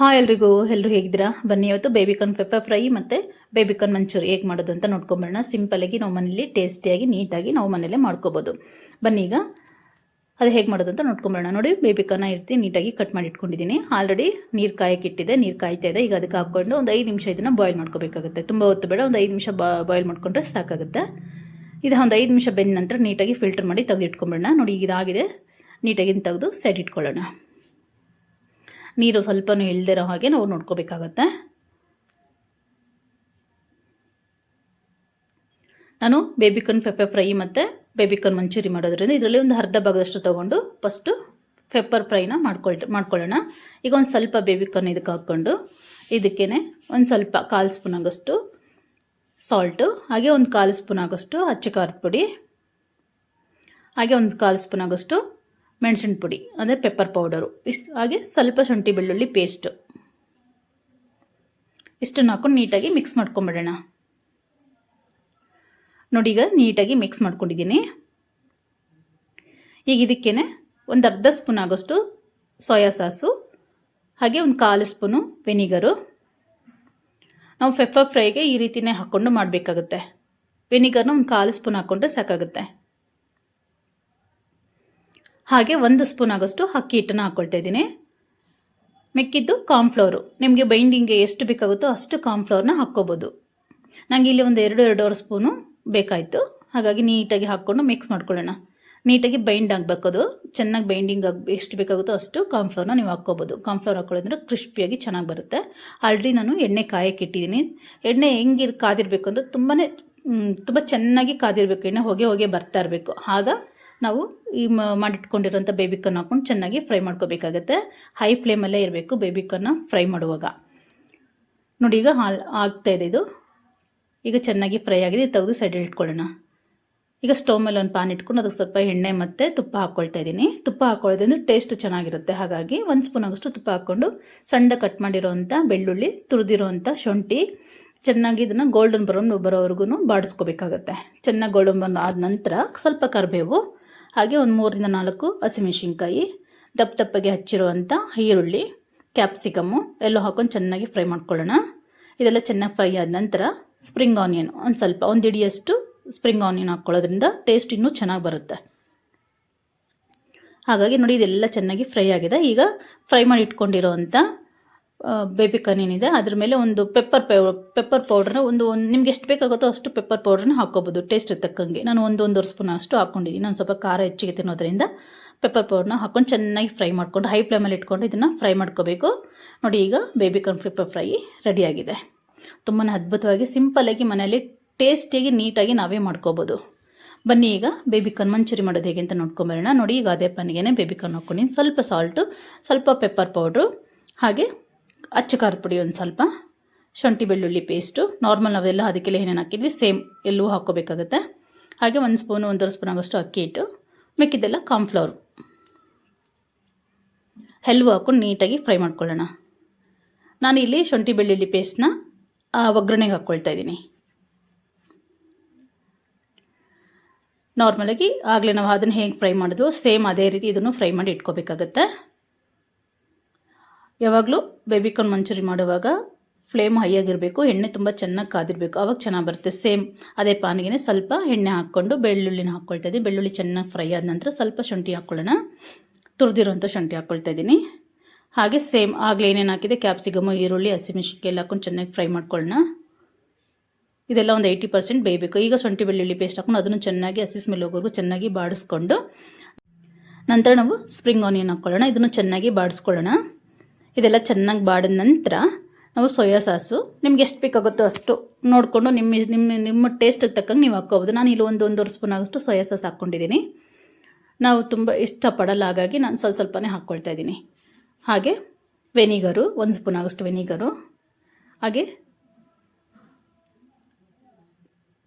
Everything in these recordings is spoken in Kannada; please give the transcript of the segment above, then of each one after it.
ಹಾಯ್ ಎಲ್ರಿಗೂ ಎಲ್ಲರೂ ಹೇಗಿದ್ದೀರಾ? ಬನ್ನಿ ಇವತ್ತು ಬೇಬಿಕಾರ್ನ್ ಪೆಪ್ಪರ್ ಫ್ರೈ ಮತ್ತು ಬೇಬಿಕಾರ್ನ್ ಮಂಚೂರಿ ಹೇಗೆ ಮಾಡೋದು ಅಂತ ನೋಡ್ಕೊಂಬರೋಣ. ಸಿಂಪಲಾಗಿ ನಾವು ಮನೇಲಿ ಟೇಸ್ಟಿಯಾಗಿ, ನೀಟಾಗಿ ನಾವು ಮನೇಲೇ ಮಾಡ್ಕೋಬೋದು. ಬನ್ನಿ ಈಗ ಅದು ಹೇಗೆ ಮಾಡೋದು ಅಂತ ನೋಡ್ಕೊಂಬರೋಣ. ನೋಡಿ ಬೇಬಿಕಾರ್ನ ಇರ್ತಿ, ನೀಟಾಗಿ ಕಟ್ ಮಾಡಿ ಇಟ್ಕೊಂಡಿದ್ದೀನಿ. ಆಲ್ರೆಡಿ ನೀರು ಕಾಯಕ್ಕೆ ಇಟ್ಟಿದೆ ನೀರು ಕಾಯ್ತಾ ಇದೆ. ಈಗ ಅದಕ್ಕೆ ಹಾಕ್ಕೊಂಡು ಒಂದು ಐದು ನಿಮಿಷ ಇದನ್ನು ಬಾಯ್ಲ್ ಮಾಡ್ಕೋಬೇಕಾಗುತ್ತೆ. ತುಂಬ ಹೊತ್ತು ಬೇಡ, ಒಂದು ಐದು ನಿಮಿಷ ಬಾಯ್ಲ್ ಮಾಡ್ಕೊಂಡ್ರೆ ಸಾಕಾಗುತ್ತೆ. ಇದು ಒಂದು ಐದು ನಿಮಿಷ ಬೆಂದ ನಂತರ ನೀಟಾಗಿ ಫಿಲ್ಟರ್ ಮಾಡಿ ತೆಗೆದು ಇಟ್ಕೊಂಬಿಡೋಣ ನೋಡಿ, ಇದಾಗಿದೆ. ನೀಟಾಗಿ ತೆಗೆದು ಸೈಡ್ ಇಟ್ಕೊಳ್ಳೋಣ. ನೀರು ಸ್ವಲ್ಪನೂ ಇಲ್ದಿರೋ ಹಾಗೆ ನಾವು ನೋಡ್ಕೋಬೇಕಾಗತ್ತೆ. ನಾನು ಬೇಬಿಕನ್ ಪೆಪ್ಪರ್ ಫ್ರೈ ಮತ್ತು ಬೇಬಿಕನ್ ಮಂಚೂರಿ ಮಾಡೋದ್ರಿಂದ ಇದರಲ್ಲಿ ಒಂದು ಅರ್ಧ ಭಾಗದಷ್ಟು ತೊಗೊಂಡು ಫಸ್ಟು ಪೆಪ್ಪರ್ ಫ್ರೈನ ಮಾಡ್ಕೊಳ್, ಮಾಡ್ಕೊಳ್ಳೋಣ. ಈಗ ಒಂದು ಸ್ವಲ್ಪ ಬೇಬಿಕನ್ ಇದಕ್ಕೆ ಹಾಕ್ಕೊಂಡು ಇದಕ್ಕೇ ಒಂದು ಸ್ವಲ್ಪ ಕಾಲು ಸ್ಪೂನ್ ಆಗೋಷ್ಟು ಸಾಲ್ಟು ಹಾಗೆ ಒಂದು ಕಾಲು ಸ್ಪೂನ್ ಆಗೋಷ್ಟು ಅಚ್ಚ ಖಾರದ ಪುಡಿ, ಹಾಗೆ ಒಂದು ಕಾಲು ಸ್ಪೂನ್ ಆಗೋಷ್ಟು ಮೆಣಸಿನ ಪುಡಿ, ಅಂದರೆ ಪೆಪ್ಪರ್ ಪೌಡರು ಇಷ್ಟು ಹಾಗೆ ಸ್ವಲ್ಪ ಶುಂಠಿ ಬೆಳ್ಳುಳ್ಳಿ ಪೇಸ್ಟು ಇಷ್ಟನ್ನು ಹಾಕೊಂಡು ನೀಟಾಗಿ ಮಿಕ್ಸ್ ಮಾಡ್ಕೊಂಬಿಡೋಣ. ನೋಡಿ ಈಗ ನೀಟಾಗಿ ಮಿಕ್ಸ್ ಮಾಡ್ಕೊಂಡಿದ್ದೀನಿ. ಈಗ ಇದಕ್ಕೇ ಒಂದು ಅರ್ಧ ಸ್ಪೂನ್ ಆಗೋಷ್ಟು ಸೋಯಾ ಸಾಸು ಹಾಗೆ ಒಂದು ಕಾಲು ಸ್ಪೂನು ವೆನಿಗರು ನಾವು ಪೆಪ್ಪರ್ ಫ್ರೈಗೆ ಈ ರೀತಿಯೇ ಹಾಕ್ಕೊಂಡು ಮಾಡಬೇಕಾಗುತ್ತೆ. ವೆನಿಗರ್ನ ಒಂದು ಕಾಲು ಸ್ಪೂನ್ ಹಾಕ್ಕೊಂಡ್ರೆ ಸಾಕಾಗುತ್ತೆ. ಹಾಗೆ ಒಂದು ಸ್ಪೂನ್ ಆಗೋಷ್ಟು ಅಕ್ಕಿ ಹಿಟ್ಟನ್ನು ಹಾಕ್ಕೊಳ್ತಾ ಇದ್ದೀನಿ. ಮಿಕ್ಕಿದ್ದು ಕಾರ್ನ್ಫ್ಲವರು ನಿಮಗೆ ಬೈಂಡಿಂಗ್ಗೆ ಎಷ್ಟು ಬೇಕಾಗುತ್ತೋ ಅಷ್ಟು ಕಾರ್ನ್ಫ್ಲವರ್ನ ಹಾಕ್ಕೋಬೋದು. ನನಗೆ ಇಲ್ಲಿ ಒಂದು ಎರಡು, ಎರಡೂವರೆ ಸ್ಪೂನು ಬೇಕಾಯಿತು. ಹಾಗಾಗಿ ನೀಟಾಗಿ ಹಾಕ್ಕೊಂಡು ಮಿಕ್ಸ್ ಮಾಡ್ಕೊಳ್ಳೋಣ. ನೀಟಾಗಿ ಬೈಂಡ್ ಆಗಬೇಕು ಅದು. ಚೆನ್ನಾಗಿ ಬೈಂಡಿಂಗ್ ಆಗಿ ಎಷ್ಟು ಬೇಕಾಗುತ್ತೋ ಅಷ್ಟು ಕಾರ್ನ್ಫ್ಲವರ್ನ ನೀವು ಹಾಕ್ಕೋಬೋದು. ಕಾರ್ನ್ಫ್ಲವರ್ ಹಾಕೊಳ್ಳೋದ್ರೆ ಕ್ರಿಸ್ಪಿಯಾಗಿ ಚೆನ್ನಾಗಿ ಬರುತ್ತೆ. ಆಲ್ರೆಡಿ ನಾನು ಎಣ್ಣೆ ಕಾಯಕ್ಕೆ ಇಟ್ಟಿದ್ದೀನಿ. ಎಣ್ಣೆ ಹೆಂಗಿರ್ ಕಾದಿರಬೇಕು ಅಂದರೆ ತುಂಬಾ ತುಂಬ ಚೆನ್ನಾಗಿ ಕಾದಿರಬೇಕು. ಎಣ್ಣೆ ಹೊಗೆ ಹೊಗೆ ಬರ್ತಾ ಇರಬೇಕು. ಆಗ ನಾವು ಈ ಮಾಡಿಟ್ಕೊಂಡಿರೋಂಥ ಬೇಬಿಕನ್ ಹಾಕ್ಕೊಂಡು ಚೆನ್ನಾಗಿ ಫ್ರೈ ಮಾಡ್ಕೋಬೇಕಾಗತ್ತೆ. ಹೈ ಫ್ಲೇಮಲ್ಲೇ ಇರಬೇಕು ಬೇಬಿಕನ್ನ ಫ್ರೈ ಮಾಡುವಾಗ. ನೋಡಿ, ಈಗ ಹಾಲು ಆಗ್ತಾಯಿದೆ ಇದು ಈಗ ಚೆನ್ನಾಗಿ ಫ್ರೈ ಆಗಿದೆ. ತೆಗೆದು ಸೈಡಲ್ಲಿ ಇಟ್ಕೊಳ್ಳೋಣ. ಈಗ ಸ್ಟವ್ ಮೇಲೆ ಒಂದು ಪಾನ್ ಇಟ್ಕೊಂಡು ಅದಕ್ಕೆ ಸ್ವಲ್ಪ ಎಣ್ಣೆ ಮತ್ತು ತುಪ್ಪ ಹಾಕ್ಕೊಳ್ತಾ ಇದ್ದೀನಿ. ತುಪ್ಪ ಹಾಕ್ಕೊಳ್ಳೋದ್ರಿಂದ ಟೇಸ್ಟ್ ಚೆನ್ನಾಗಿರುತ್ತೆ. ಹಾಗಾಗಿ ಒಂದು ಸ್ಪೂನ್ ಆಗೋಷ್ಟು ತುಪ್ಪ ಹಾಕ್ಕೊಂಡು ಸಣ್ಣ ಕಟ್ ಮಾಡಿರೋವಂಥ ಬೆಳ್ಳುಳ್ಳಿ, ತುರಿದಿರೋವಂಥ ಶುಂಠಿ, ಚೆನ್ನಾಗಿ ಇದನ್ನು ಗೋಲ್ಡನ್ ಬ್ರೌನ್ ಬರೋವರೆಗೂ ಬಾಡಿಸ್ಕೋಬೇಕಾಗತ್ತೆ. ಚೆನ್ನಾಗಿ ಗೋಲ್ಡನ್ ಬ್ರೌನ್ ಆದ ನಂತರ ಸ್ವಲ್ಪ ಕರಿಬೇವು ಹಾಗೆ ಒಂದು ಮೂರರಿಂದ ನಾಲ್ಕು ಹಸಿಮೆಣಸಿನ್ಕಾಯಿ, ದಪ್ಪ ದಪ್ಪಗೆ ಹಚ್ಚಿರುವಂಥ ಈರುಳ್ಳಿ ಕ್ಯಾಪ್ಸಿಕಮ್ಮು ಎಲ್ಲ ಹಾಕೊಂಡು ಚೆನ್ನಾಗಿ ಫ್ರೈ ಮಾಡ್ಕೊಳ್ಳೋಣ. ಇದೆಲ್ಲ ಚೆನ್ನಾಗಿ ಫ್ರೈ ಆದ ನಂತರ ಸ್ಪ್ರಿಂಗ್ ಆನಿಯನ್ ಒಂದು ಸ್ವಲ್ಪ ಒಂದು ಇಡಿಯಷ್ಟು ಸ್ಪ್ರಿಂಗ್ ಆನಿಯನ್ ಹಾಕ್ಕೊಳ್ಳೋದ್ರಿಂದ ಟೇಸ್ಟ್ ಇನ್ನೂ ಚೆನ್ನಾಗಿ ಬರುತ್ತೆ. ಹಾಗಾಗಿ ನೋಡಿ ಇದೆಲ್ಲ ಚೆನ್ನಾಗಿ ಫ್ರೈ ಆಗಿದೆ. ಈಗ ಫ್ರೈ ಮಾಡಿ ಇಟ್ಕೊಂಡಿರೋ ಅಂಥ ಬೇಬಿಕಾನ್ ಏನಿದೆ ಅದ್ರ ಮೇಲೆ ಒಂದು ಪೆಪ್ಪರ್ ಪೌ ಪೆಪ್ಪರ್ ಪೌಡ್ರನ್ನ ಒಂದು ಒಂದು, ನಿಮ್ಗೆ ಎಷ್ಟು ಬೇಕಾಗುತ್ತೋ ಅಷ್ಟು ಪೆಪ್ಪರ್ ಪೌಡ್ರನ್ನ ಹಾಕೋಬಹುದು ಟೇಸ್ಟ್ ತಕ್ಕಂಗೆ. ನಾನು ಒಂದು ಒಂದೂವರೆ ಸ್ಪೂನ್ ಅಷ್ಟು ಹಾಕ್ಕೊಂಡಿದ್ದೀನಿ ನಾನು ಸ್ವಲ್ಪ ಖಾರ ಹೆಚ್ಚಿಗೆ ತಿನ್ನೋದ್ರಿಂದ ಪೆಪ್ಪರ್ ಪೌಡ್ರನ್ನ ಹಾಕೊಂಡು ಚೆನ್ನಾಗಿ ಫ್ರೈ ಮಾಡ್ಕೊಂಡು ಹೈ ಫ್ಲೇಮಲ್ಲಿ ಇಟ್ಕೊಂಡು ಇದನ್ನು ಫ್ರೈ ಮಾಡ್ಕೋಬೇಕು. ನೋಡಿ ಈಗ ಬೇಬಿ ಕಾರ್ನ್ ಪೆಪ್ಪರ್ ಫ್ರೈ ರೆಡಿಯಾಗಿದೆ ತುಂಬಾ ಅದ್ಭುತವಾಗಿ ಸಿಂಪಲ್ಲಾಗಿ ಮನೆಯಲ್ಲಿ ಟೇಸ್ಟಿಯಾಗಿ ನೀಟಾಗಿ ನಾವೇ ಮಾಡ್ಕೋಬೋದು. ಬನ್ನಿ ಈಗ ಬೇಬಿ ಕಾರ್ನ್ ಮಂಚೂರಿ ಮಾಡೋದು ಹೇಗೆ ಅಂತ ನೋಡ್ಕೊಂಬರೋಣ. ನೋಡಿ ಈಗ ಅದೇ ಬೇಬಿ ಕಾರ್ನ್ ಹಾಕ್ಕೊಂಡಿನಿ ಸ್ವಲ್ಪ ಸಾಲ್ಟು ಸ್ವಲ್ಪ ಪೆಪ್ಪರ್ ಪೌಡ್ರು ಹಾಗೆ ಅಚ್ಚ ಖಾರದ ಪುಡಿ ಒಂದು ಸ್ವಲ್ಪ, ಶುಂಠಿ ಬೆಳ್ಳುಳ್ಳಿ ಪೇಸ್ಟು ನಾರ್ಮಲ್ ನಾವೆಲ್ಲ ಅದಕ್ಕೆಲ್ಲ ಏನೇನು ಹಾಕಿದ್ವಿ ಸೇಮ್ ಎಲ್ಲವೂ ಹಾಕೋಬೇಕಾಗುತ್ತೆ ಹಾಗೆ ಒಂದು ಸ್ಪೂನು ಒಂದೂವರೆ ಸ್ಪೂನ್ ಆಗೋಷ್ಟು ಅಕ್ಕಿ ಹಿಟ್ಟು, ಮಿಕ್ಕಿದ್ದೆಲ್ಲ ಕಾರ್ನ್ಫ್ಲವರ್ ಹೆಲ್ವು ಹಾಕ್ಕೊಂಡು ನೀಟಾಗಿ ಫ್ರೈ ಮಾಡ್ಕೊಳ್ಳೋಣ. ನಾನು ಇಲ್ಲಿ ಶುಂಠಿ ಬೆಳ್ಳುಳ್ಳಿ ಪೇಸ್ಟ್ನ ಒಗ್ಗರಣೆಗೆ ಹಾಕ್ಕೊಳ್ತಾ ಇದ್ದೀನಿ. ನಾರ್ಮಲಾಗಿ ಆಗಲೇ ನಾವು ಅದನ್ನು ಹೇಗೆ ಫ್ರೈ ಮಾಡಿದ್ವು ಸೇಮ್ ಅದೇ ರೀತಿ ಇದನ್ನು ಫ್ರೈ ಮಾಡಿ ಇಟ್ಕೋಬೇಕಾಗತ್ತೆ. ಯಾವಾಗಲೂ ಬೇಬಿಕಾರ್ನ್ ಮಂಚೂರಿ ಮಾಡುವಾಗ ಫ್ಲೇಮ್ ಹೈಯಾಗಿರಬೇಕು ಎಣ್ಣೆ ತುಂಬ ಚೆನ್ನಾಗಿ ಕಾದಿರಬೇಕು, ಅವಾಗ ಚೆನ್ನಾಗಿ ಬರುತ್ತೆ. ಸೇಮ್ ಅದೇ ಪಾನಿಗೆ ಸ್ವಲ್ಪ ಎಣ್ಣೆ ಹಾಕ್ಕೊಂಡು ಬೆಳ್ಳುಳ್ಳಿನ ಹಾಕ್ಕೊಳ್ತಾ ಇದ್ದೀನಿ. ಬೆಳ್ಳುಳ್ಳಿ ಚೆನ್ನಾಗಿ ಫ್ರೈ ಆದ ನಂತರ ಸ್ವಲ್ಪ ಶುಂಠಿ ಹಾಕ್ಕೊಳ್ಳೋಣ ತುರಿದಿರೋಂಥ ಶುಂಠಿ ಹಾಕ್ಕೊಳ್ತಾ ಇದ್ದೀನಿ. ಹಾಗೆ ಸೇಮ್ ಆಗಲೇ ಏನೇನು ಹಾಕಿದೆ? ಕ್ಯಾಪ್ಸಿಕಮು ಈರುಳ್ಳಿ ಹಸಿಮೆಣ್ಸಿನ್ಕಾಯಿ ಎಲ್ಲ ಹಾಕೊಂಡು ಚೆನ್ನಾಗಿ ಫ್ರೈ ಮಾಡ್ಕೊಳ್ಳೋಣ. ಇದೆಲ್ಲ ಒಂದು ಏಯ್ಟಿ ಪರ್ಸೆಂಟ್ ಬೇಯಬೇಕು ಈಗ ಶುಂಠಿ, ಬೆಳ್ಳುಳ್ಳಿ ಪೇಸ್ಟ್ ಹಾಕೊಂಡು ಅದನ್ನು ಚೆನ್ನಾಗಿ ಹಸಿ ಸ್ಮೆಲ್ ಹೋಗೋರ್ಗು ಚೆನ್ನಾಗಿ ಬಾಡಿಸ್ಕೊಂಡು ನಂತರ ನಾವು ಸ್ಪ್ರಿಂಗ್ ಆನಿಯನ್ ಹಾಕ್ಕೊಳ್ಳೋಣ ಇದನ್ನು ಚೆನ್ನಾಗಿ ಬಾಡಿಸ್ಕೊಳ್ಳೋಣ. ಇದೆಲ್ಲ ಚೆನ್ನಾಗಿ ಬಾಡಿದ ನಂತರ ನಾವು ಸೋಯಾ ಸಾಸು. ನಿಮ್ಗೆ ಎಷ್ಟು ಬೇಕಾಗುತ್ತೋ ಅಷ್ಟು ನೋಡಿಕೊಂಡು ನಿಮ್ಮ ನಿಮ್ಮ ನಿಮ್ಮ ಟೇಸ್ಟಿಗೆ ತಕ್ಕಂಗೆ ನೀವು ಹಾಕೋಬೋದು ನಾನು ಇಲ್ಲಿ ಒಂದು ಒಂದೂವರೆ ಸ್ಪೂನ್ ಆಗೋಷ್ಟು ಸೋಯಾ ಸಾಸ್ ಹಾಕ್ಕೊಂಡಿದ್ದೀನಿ ನಾವು ತುಂಬ ಇಷ್ಟಪಡಲ್ಲ ಹಾಗಾಗಿ ನಾನು ಸ್ವಲ್ಪ ಸ್ವಲ್ಪನೇ ಹಾಕ್ಕೊಳ್ತಾ ಇದ್ದೀನಿ ಹಾಗೆ ವೆನಿಗರು ಒಂದು ಸ್ಪೂನ್ ಆಗೋಷ್ಟು ವೆನಿಗರು ಹಾಗೆ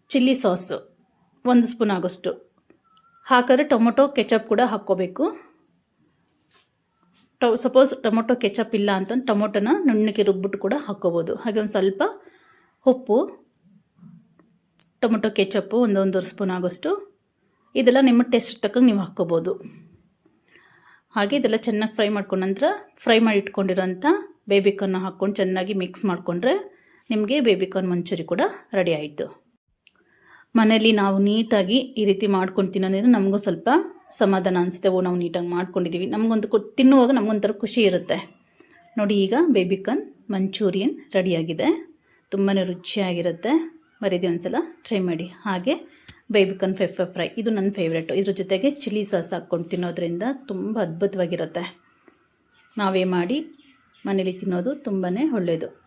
ಚಿಲ್ಲಿ ಸಾಸು ಒಂದು ಸ್ಪೂನ್ ಆಗೋಷ್ಟು. ಹಾಕಿದ್ರೆ ಟೊಮೊಟೊ ಕೆಚಪ್ ಕೂಡ ಹಾಕ್ಕೋಬೇಕು. ಟೊ ಸಪೋಸ್ ಟೊಮೊಟೊ ಕೆಚಪ್ ಇಲ್ಲ ಅಂತಂದು ಟೊಮೊಟೊನ ನುಣ್ಣಗೆ ರುಬ್ಬಿಟ್ಟು ಕೂಡ ಹಾಕ್ಕೋಬೋದು ಹಾಗೆ ಒಂದು ಸ್ವಲ್ಪ ಉಪ್ಪು, ಟೊಮೊಟೊ ಕೆಚಪ್ಪು ಒಂದು ಒಂದೂವರೆ ಸ್ಪೂನ್ ಆಗೋಷ್ಟು ಇದೆಲ್ಲ ನಿಮ್ಮ ಟೇಸ್ಟ್ ತಕ್ಕಂಗೆ ನೀವು ಹಾಕ್ಕೋಬೋದು ಹಾಗೆ ಇದೆಲ್ಲ ಚೆನ್ನಾಗಿ ಫ್ರೈ ಮಾಡ್ಕೊಂಡ ನಂತರ ಫ್ರೈ ಮಾಡಿ ಇಟ್ಕೊಂಡಿರೋಂಥ ಬೇಬಿಕಾರ್ನ ಹಾಕ್ಕೊಂಡು ಚೆನ್ನಾಗಿ ಮಿಕ್ಸ್ ಮಾಡಿಕೊಂಡ್ರೆ ನಿಮಗೆ ಬೇಬಿಕಾರ್ನ್ ಮಂಚೂರಿ ಕೂಡ ರೆಡಿ ಆಯಿತು. ಮನೆಯಲ್ಲಿ ನಾವು ನೀಟಾಗಿ ಈ ರೀತಿ ಮಾಡ್ಕೊಂಡು ತಿನ್ನೋದ್ರಿಂದ ನಮಗೂ ಸ್ವಲ್ಪ ಸಮಾಧಾನ ಅನಿಸುತ್ತೆ, ಓ, ನಾವು ನೀಟಾಗಿ ಮಾಡ್ಕೊಂಡಿದ್ದೀವಿ ನಮಗೊಂದು ತಿನ್ನುವಾಗ ನಮಗೊಂಥರ ಖುಷಿ ಇರುತ್ತೆ. ನೋಡಿ ಈಗ ಬೇಬಿಕಾರ್ನ್ ಮಂಚೂರಿಯನ್ ರೆಡಿಯಾಗಿದೆ ತುಂಬಾ ರುಚಿಯಾಗಿರುತ್ತೆ. ಮರಿದಿ ಒಂದ್ಸಲ ಟ್ರೈ ಮಾಡಿ. ಹಾಗೆ ಬೇಬಿಕಾರ್ನ್ ಫೆಫ್ ಫ್ರೈ ಇದು ನನ್ನ ಫೇವ್ರೇಟು ಇದ್ರ ಜೊತೆಗೆ ಚಿಲ್ಲಿ ಸಾಸ್ ಹಾಕ್ಕೊಂಡು ತಿನ್ನೋದ್ರಿಂದ ತುಂಬ ಅದ್ಭುತವಾಗಿರುತ್ತೆ. ನಾವೇ ಮಾಡಿ ಮನೇಲಿ ತಿನ್ನೋದು ತುಂಬಾ ಒಳ್ಳೆಯದು.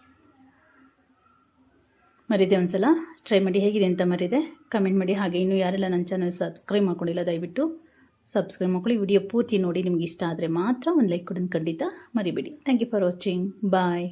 ಮರಿದೆ ಒಂದ್ಸಲ ಟ್ರೈ ಮಾಡಿ. ಹೇಗಿದೆ ಅಂತ ಮರಿದೆ? ಕಮೆಂಟ್ ಮಾಡಿ. ಹಾಗೆ ಇನ್ನೂ ಯಾರೆಲ್ಲ ನನ್ನ ಚಾನಲ್ ಸಬ್ಸ್ಕ್ರೈಬ್ ಮಾಡ್ಕೊಂಡಿಲ್ಲ, ದಯವಿಟ್ಟು ಸಬ್ಸ್ಕ್ರೈಬ್ ಮಾಡ್ಕೊಳ್ಳಿ. ವಿಡಿಯೋ ಪೂರ್ತಿ ನೋಡಿ. ನಿಮ್ಗೆ ಇಷ್ಟ ಆದರೆ ಮಾತ್ರ ಒಂದು ಲೈಕ್ ಕೊಡೋದು ಖಂಡಿತ ಮರಿಬೇಡಿ. Thank you for watching bye